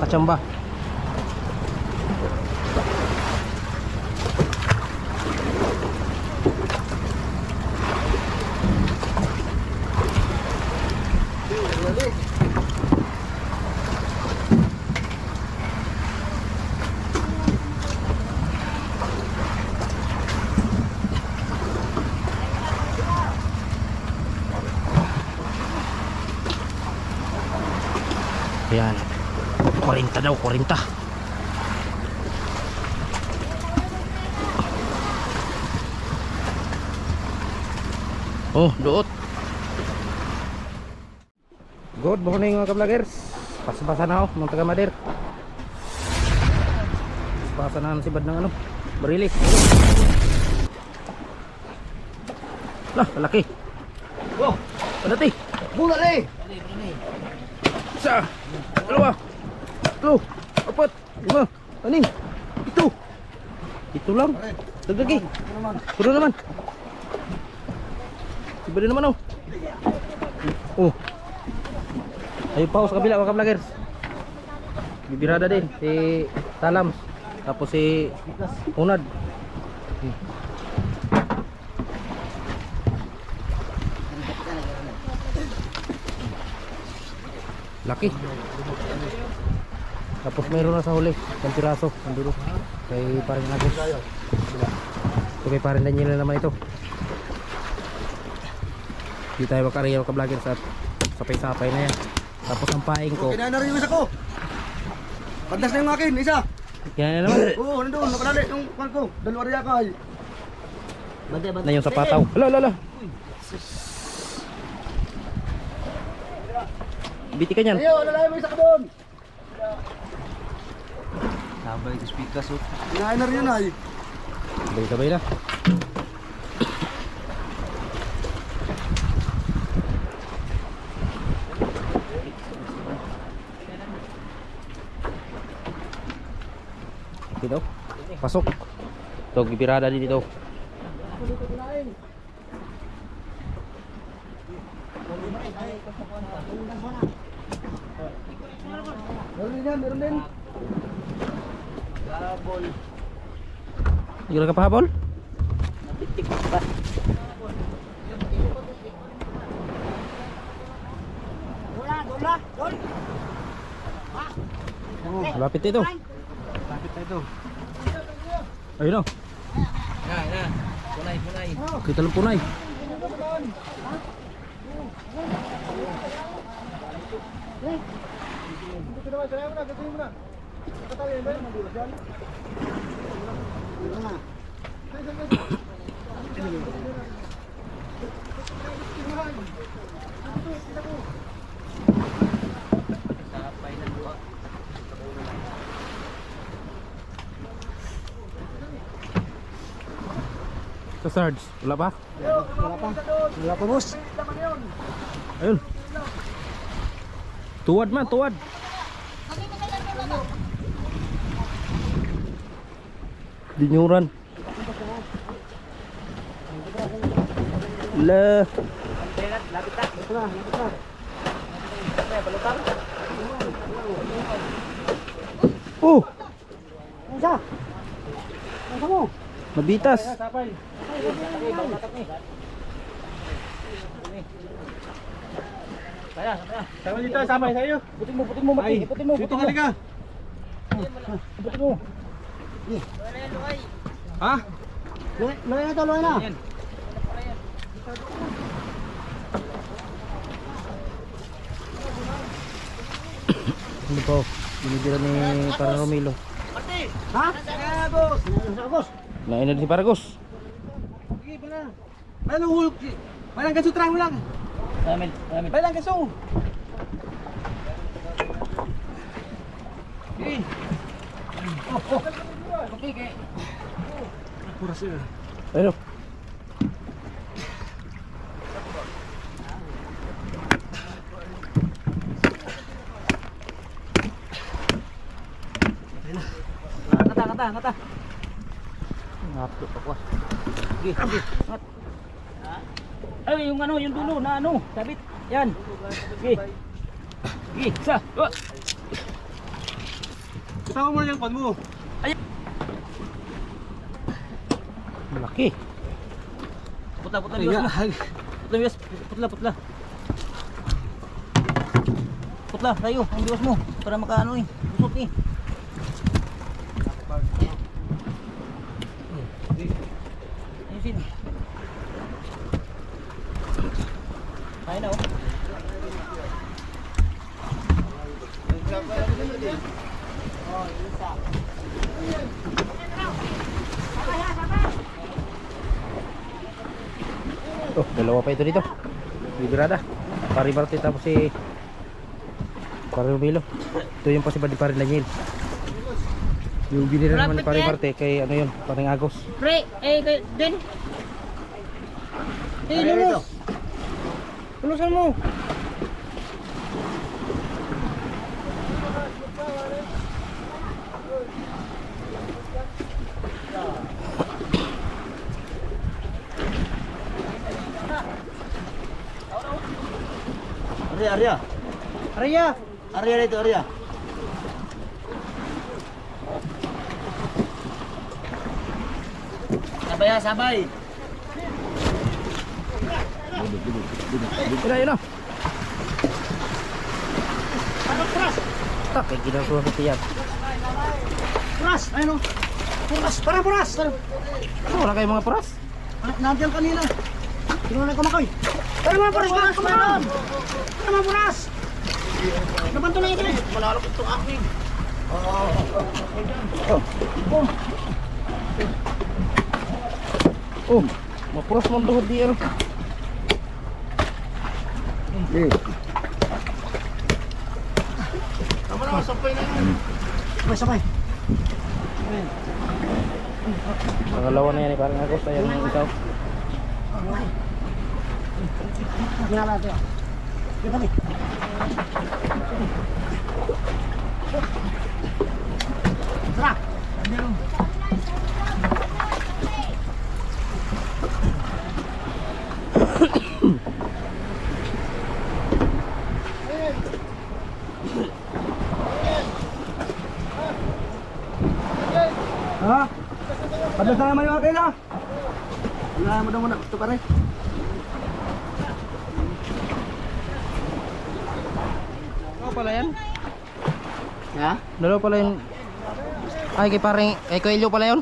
kachamba. 40 daw, 40. Oh, doot. Good morning mga ka-vloggers. Pasabasa na ako, mga taga Mader. Pasabasa na si Bad ng ano, barilis. Lah, laki. Wow, padati. Bula rin! Isa, dalawa, tatlo, apat, lima, anim, ito. Ito lang. Dagdagi. Puro naman. Iba din naman oh. Oh. Ayun pa ako sa kabila mga vloggers. Bibirada din si Talams. Tapos si Unad. Laki. Tapos mayroon na sa huli, isang piraso, ang dulo. Kay paring Agos. Ito kay paring Daniel na naman ito. Hindi tayo makariyaw ka vlogger sa sapay-sapay na yan. Tapos ang paing ko. Kinain na rin yung isa ko! Pandas na yung akin, isa! Yan na naman. Oo, nandun, nakalali yung kwan ko. Dalawa rin yakay. Na yung sapataw. Ala, ala, ala. Biti ka niyan. Ayaw, nalalay mo isa ko doon! Sabay, speaker so. Kinain na rin yun ay. Sabay-sabay na. Dito. Pasok. Ito, gibirada din dito. Meron din meron din. Hindi ka pahabol? Malapit ito. Bakit ito? Ayun o. Na, na. Punay, punay. Kita lang punay. Naman, sanayin mo na, gatuhin mo na. Yan? Ano na? Sa Sarge. Wala pa? Wala pa. Wala pa, boss. Ayun. Tuwad man, tuwad. Dinyuran. La. Oh, Isa! Ano mo? mabitas. Sama dito, sama sa'yo. Putin mo, putin mo, putin mo, dito ka Putin mo. Ha? Loy na to, loy na. Ano po? Binibira ni Para Romilo. Ha? Sa boss. Sa boss. Naina si Paragos. Sige, pala. Ano hulog? Walang kaso, try mo lang. Amin, amin. Walang kaso. Sige. Oh, oh. Pura siya. Ayun. Kata, kata, kata. Napot ako. Sige, sige. Ay, yung ano, yung dulo na ano, sabit. Yan. Sige. Sige, isa. Kasama mo na pan mo. Malaki. Putla, putla, biwas mo. Putla, biwas. Putla, putla. Putla, tayo. Ang biwas mo. Para makaano eh. Busot eh. Ayusin. Kaya na oh. Oh, dalawa pa ito dito. Libirada. Pari Barte tapos si Pari Rubilo. Ito yung pa si Badi Pari Daniel. Yung binira naman ni Pari Barte kay ano yun, Paring Agos. Pre, eh, kay, din. Eh, lulus. Lulusan mo. Arya, Arya. Arya. Arya dito, Arya. Sabay ha, sabay. Yun na, yun na. Tak, kaya ginagawa ko tiyan. Puras, ayun o. Puras, para puras. Para. Ano, wala kayong mga paras? Ah, nandiyan kanina. Sino na kumakoy? Para mga puras, puras, puras. Para mga puras. Nabanto na yun. Malalok itong aking. Oh, mapuras mo ang duhod di ano. Sabay, sabay. Pangalawa na yan eh, parang. Ayan yung ikaw. Ginala natin. Dito kami. Tara. Ha? Padala sa naman yung akin ha? Wala mo daw muna. Ito pare. Dalawa pala yan? Ha? Dalawa pala yung... Ay, kay parang... Kay Coelho pala yun?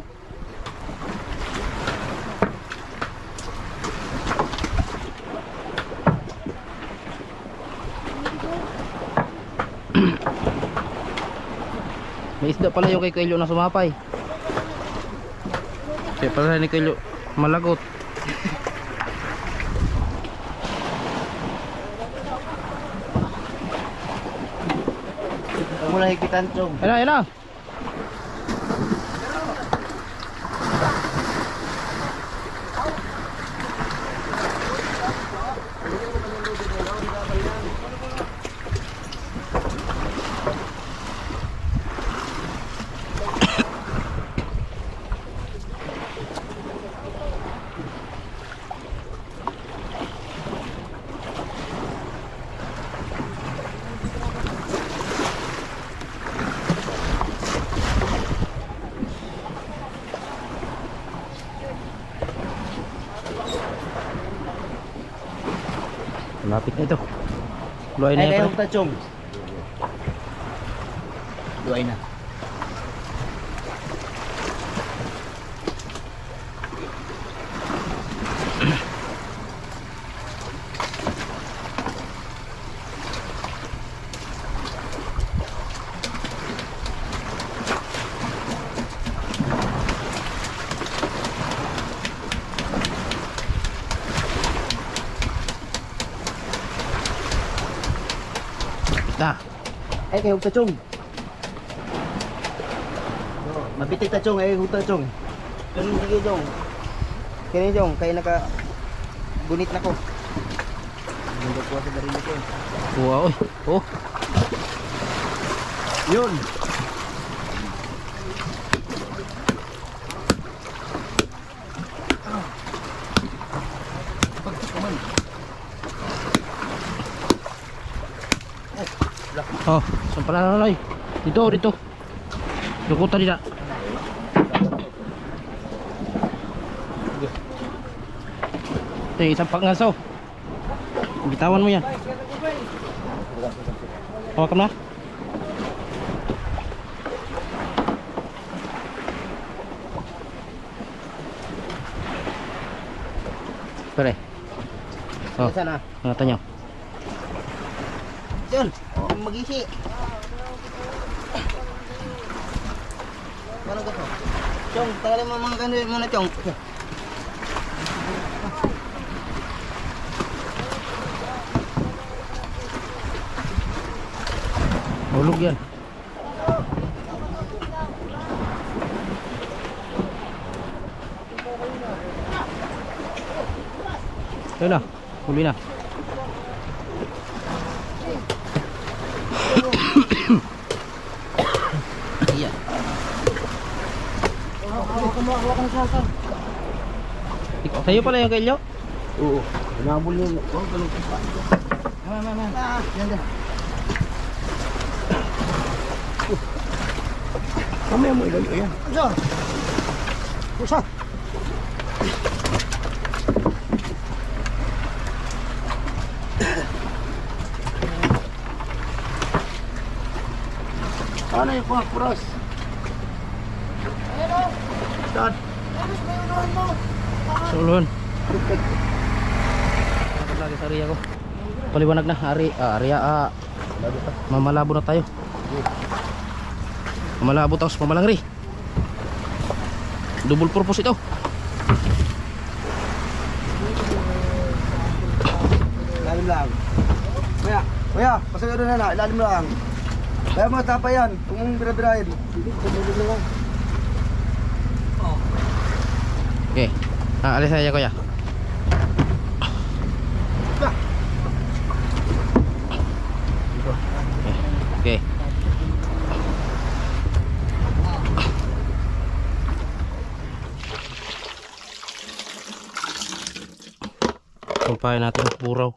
May isda pala yung kay Coelho na sumapay. Kaya pala ni Coelho malagot. Huwag mo lang higitan, Chong. Ayun ayun Malapit na ito. Luay na Ay, yan kayo, pare. Chong. Duay na. Na. Ay, kayo, Chong. Mabitik ta, Chong. Ay, huta, Chong. Kani, sige, Chong. Kani, Chong. Kaya naka... Gunit na ko. Hindi ko sa darili ko. Wow. Oh. Yun. Oh, saan pala na Dito, dito. Lukutan nila. Ito yung isang pangaso. Bitawan mo yan. Hawakan na. Pare. Oh, ano tanyo? Diyan. Oh, magisi. Ano ka to? Chong, tagalin mo mga ganun muna, Chong. Hulog yan. Ayun na, huli na. Ikaw, sa'yo pala yung kailyo? Oo. Nabul yun. Oh, ganun ka pa. Mama, mama. Ah, yan dyan. Mamaya mo ilayo yan. Diyan. Pusa. Ano yung kuha kuras? Dad. Sulon. Dapat lagi sa area ko. Paliwanag na, ari, ah, area, ah, mamalabo na tayo. Mamalabo tapos mamalangri. Double purpose ito. Ilalim lang. Kuya, kuya, pasaya doon na na, ilalim lang. Kaya mo tapa yan, kung bira-birahin. Okay. Ah, alis na kuya. Okay. Sumpahin natin ang buraw.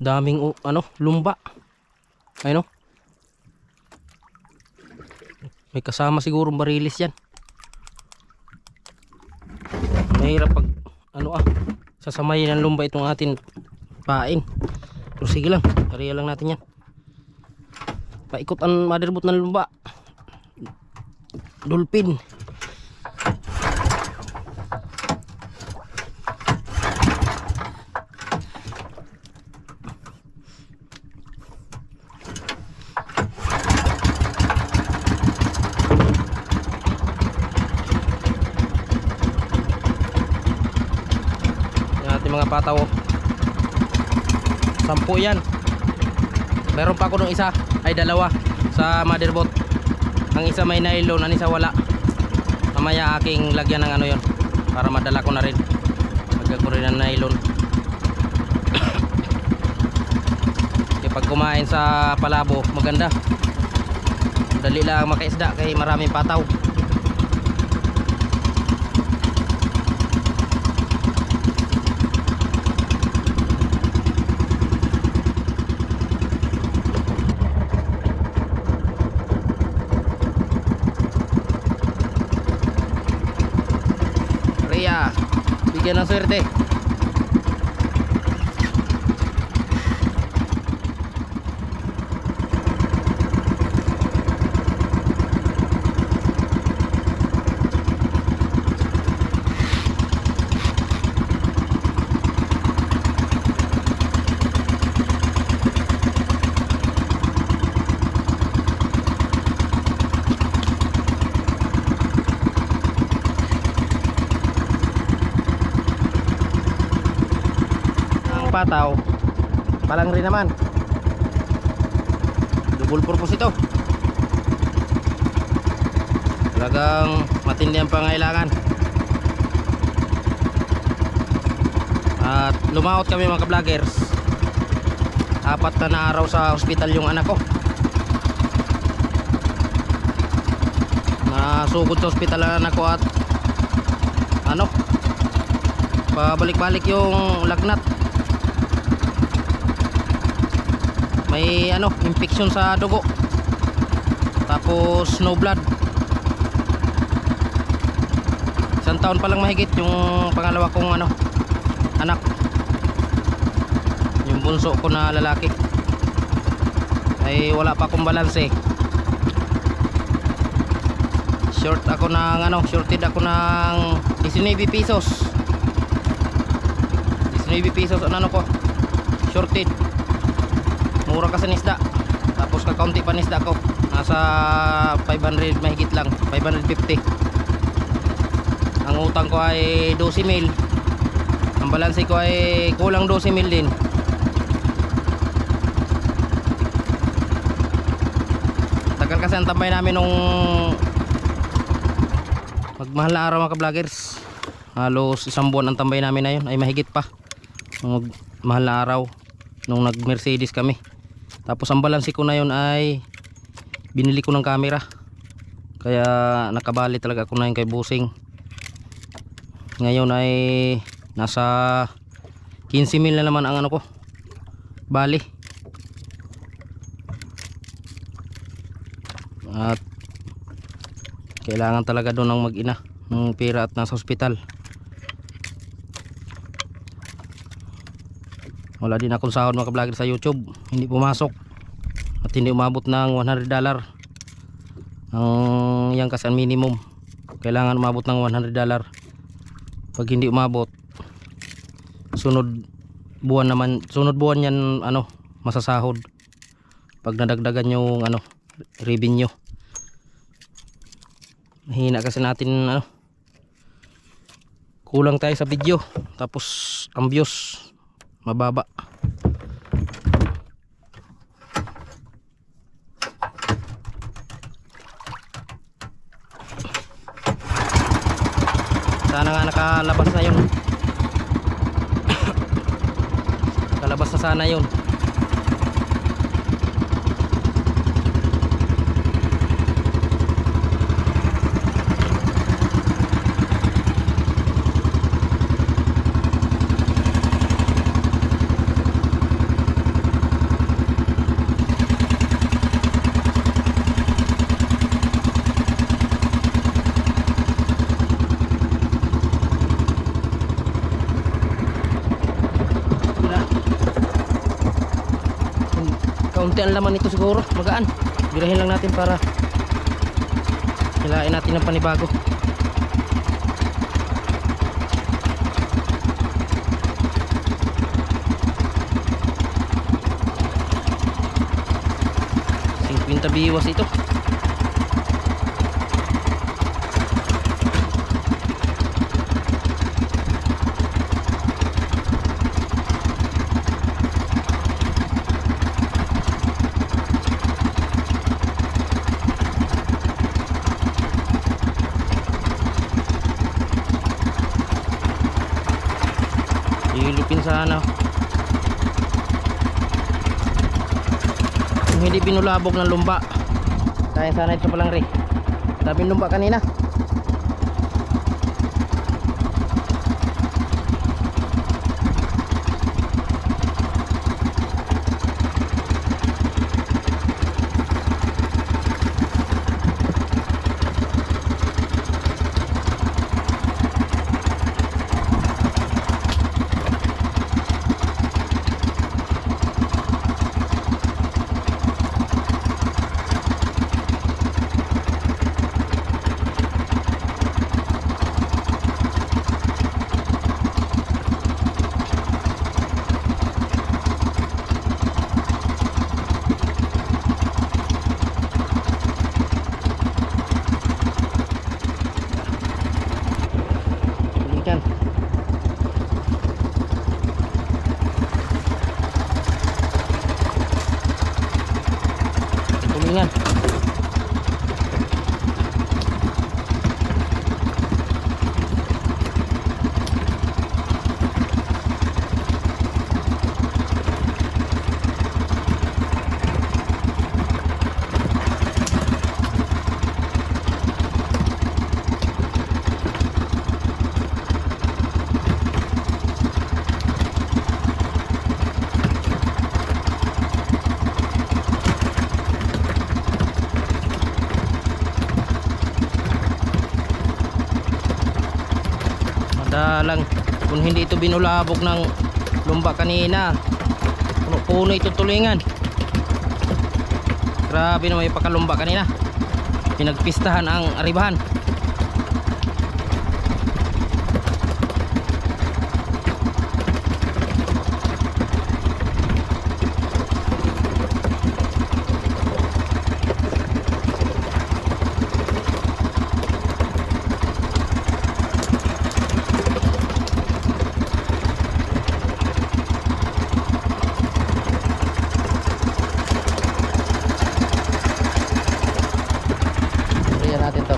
Daming u- ano, lumba. Ayun oh. May kasama siguro barilis yan. Mahirap pag ano ah sasamayin ng lumba itong atin pain. Pero sige lang, kariya lang natin yan. Paikot ang motherboard ng lumba. Dolphin. Pataw. oh. Sampu yan. Meron pa ako nung isa ay dalawa sa motherboard. Ang isa may nylon, ang isa wala. Mamaya aking lagyan ng ano yon para madala ko na rin. Lagyan ko rin ng nylon. Kaya pag kumain sa palabo, maganda. Dali lang makaisda kay maraming pataw. Bigyan ng swerte. Ang pataw, palang rin naman. Double purpose ito. Talagang matindi ang pangailangan. At lumaot kami mga ka-vloggers. Apat na na araw sa hospital yung anak ko. Nasugod sa hospital ang anak ko at ano pabalik-balik yung lagnat may ano infection sa dugo Tapos snow blood. Isang taon pa lang mahigit yung pangalawa kong ano, anak. Yung bunso ko na lalaki. Ay wala pa akong balanse. Short ako ng ano, shorted ako ng 19 pesos. 19 pesos ano ko. Shorted. Mura kasi nisda. Tapos kakaunti pa nisda ko. Nasa 500 mahigit lang. 550. Ang utang ko ay 12 mil. Ang balanse ko ay kulang 12 mil din. Tagal kasi ang tambay namin nung magmahal na araw mga ka-vloggers. Halos isang buwan ang tambay namin na yun. Ay mahigit pa. Nung mahal na araw. Nung nag Mercedes kami. Tapos ang balanse ko na yun ay binili ko ng camera. Kaya nakabali talaga ako na yun kay Busing. Ngayon ay nasa 15 mil na naman ang ano ko. Bali. At kailangan talaga doon ng mag-ina ng pera at nasa ospital. Wala din akong sahod mga vlogger sa YouTube. Hindi pumasok. At hindi umabot ng 100 dollar. Ang yan kasi ang minimum. Kailangan umabot ng 100 dollar. Pag hindi umabot sunod buwan naman sunod buwan yan ano masasahod pag nadagdagan yung ano revenue mahina kasi natin ano kulang tayo sa video tapos ang views mababa. Sana nga nakalabas na yun. Nakalabas na sana yun Wala. Kaunti ang laman nito siguro, magaan. Birahin lang natin para hilain natin ng panibago. Singkwinta biwas ito. Ilupin sana. Kung hindi binulabog ng lumba. Kaya sana ito palang rin. Daming lumba kanina. Binulabog ng lumba kanina. Puno-puno ito tulingan. Grabe naman yung pakalumba kanina. Pinagpistahan ang aribahan. Kaya natin to.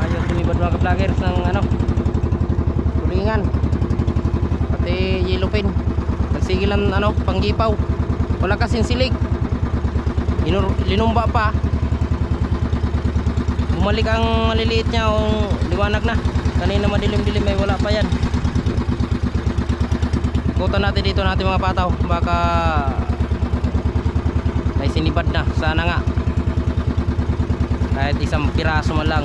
Ayos tumibad mga ka-vloggers ng ano tulingan pati yellow pin nagsigilan ano panggipaw. Wala kasing silig. Inur linumba pa. Bumalik ang maliliit niya o liwanag na. Kanina madilim-dilim ay wala pa yan. Ikutan natin dito natin mga pataw. Baka may sinibad na. Sana nga. Kahit isang piraso man lang.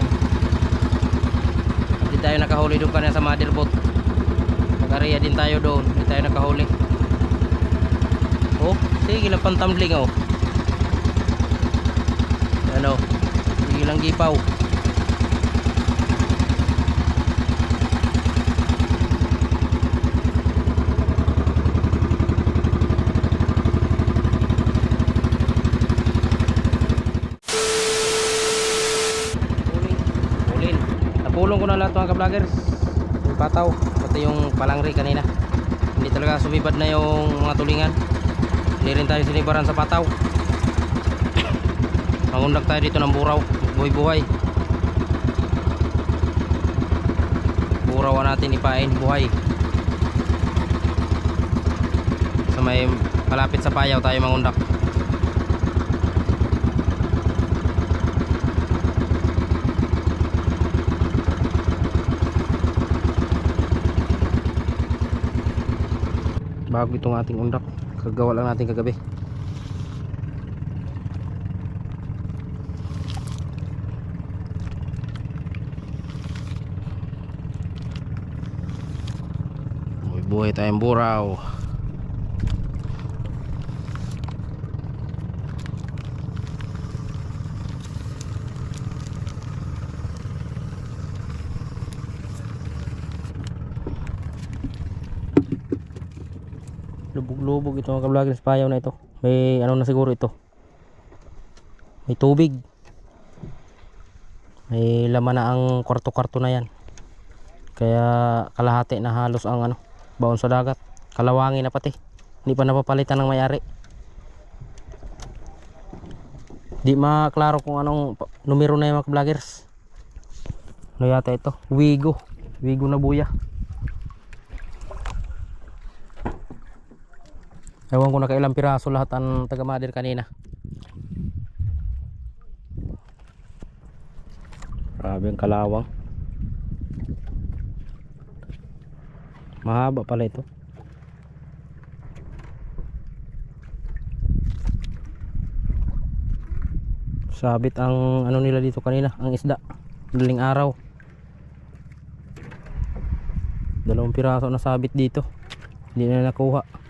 Hindi tayo nakahuli doon kanina sa motherboat nag-area din tayo doon. Hindi tayo nakahuli. Oh sige lang pantambling oh. Ano? Sige lang gipaw. Napulong ko na lahat mga ka-vloggers. Yung pataw, pati yung palangri kanina. Hindi talaga sumibad na yung mga tulingan. Hindi rin tayo sinibaran sa pataw. Mangundak tayo dito ng buraw. Buhay-buhay. Burawan natin ipain. Buhay. Sa may malapit sa payaw tayo mangundak. Bago itong ating undak kagawa lang natin kagabi. Buhay tayong buraw lubog-lubog ito mga ka-vloggers payaw na ito. May ano na siguro ito. May tubig. May laman na ang kwarto-kwarto na yan. Kaya kalahati na halos ang ano baon sa dagat. Kalawangin na pati. Hindi pa napapalitan ng mayari. Di maklaro kung anong numero na yung mga vloggers ano yata ito? Wigo. Wigo na buya Ewan ko na kailang piraso lahat ang taga-mother kanina. Grabe ang kalawang. Mahaba pala ito. Sabit ang ano nila dito kanina, ang isda. Daling araw. Dalawang piraso na sabit dito. Hindi na nakuha.